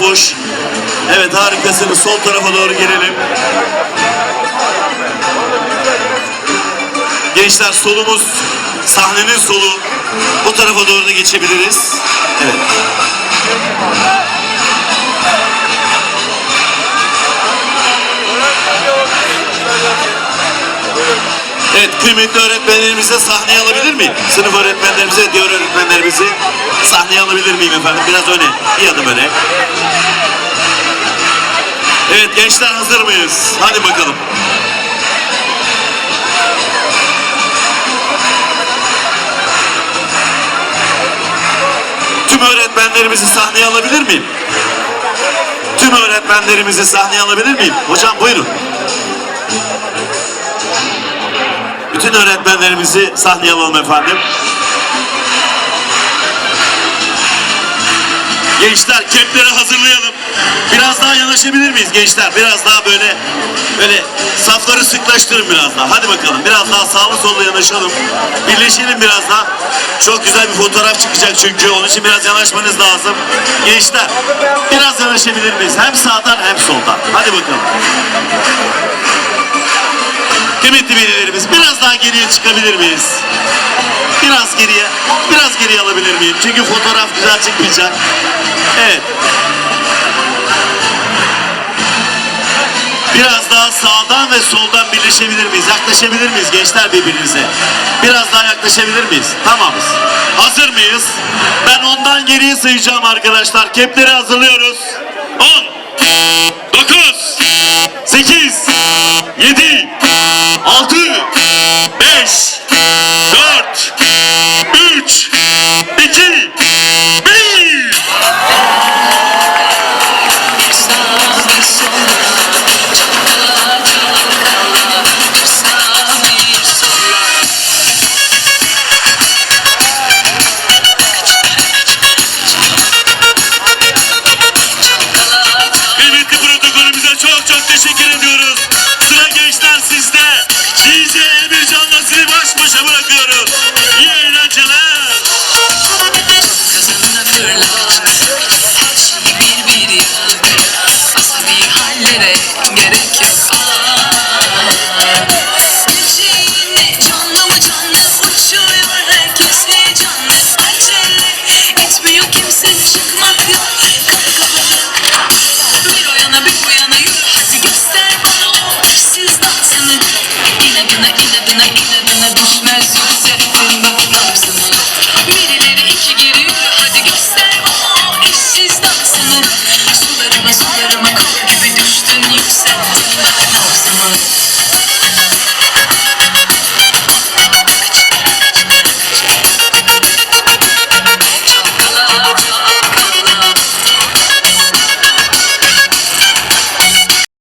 boş. Evet harikasınız. Sol tarafa doğru gelelim. Gençler solumuz sahnenin solu. O tarafa doğru da geçebiliriz. Evet. Kıymetli öğretmenlerimize sahneye alabilir miyim? Sınıf öğretmenlerimize, diğer öğretmenlerimizi sahneye alabilir miyim efendim? Biraz öne, bir adım öne. Evet gençler hazır mıyız? Hadi bakalım. Tüm öğretmenlerimizi sahneye alabilir miyim? Tüm öğretmenlerimizi sahneye alabilir miyim? Hocam buyurun. Bütün öğretmenlerimizi sahneye alalım efendim. Gençler kepleri hazırlayalım. Biraz daha yanaşabilir miyiz gençler? Biraz daha böyle böyle safları sıklaştırın biraz daha. Hadi bakalım biraz daha sağlı sollu yanaşalım. Birleşelim biraz daha. Çok güzel bir fotoğraf çıkacak çünkü. Onun için biraz yanaşmanız lazım. Gençler biraz yanaşabilir miyiz? Hem sağdan hem soldan. Hadi bakalım. Kıymetli velilerimiz biraz daha geriye çıkabilir miyiz? Biraz geriye, biraz geriye alabilir miyim? Çünkü fotoğraf güzel çıkmayacak. Evet. Biraz daha sağdan ve soldan birleşebilir miyiz? Yaklaşabilir miyiz gençler birbirinize? Biraz daha yaklaşabilir miyiz? Tamamız. Hazır mıyız? Ben ondan geriye sayacağım arkadaşlar. Kepleri hazırlıyoruz. Yes!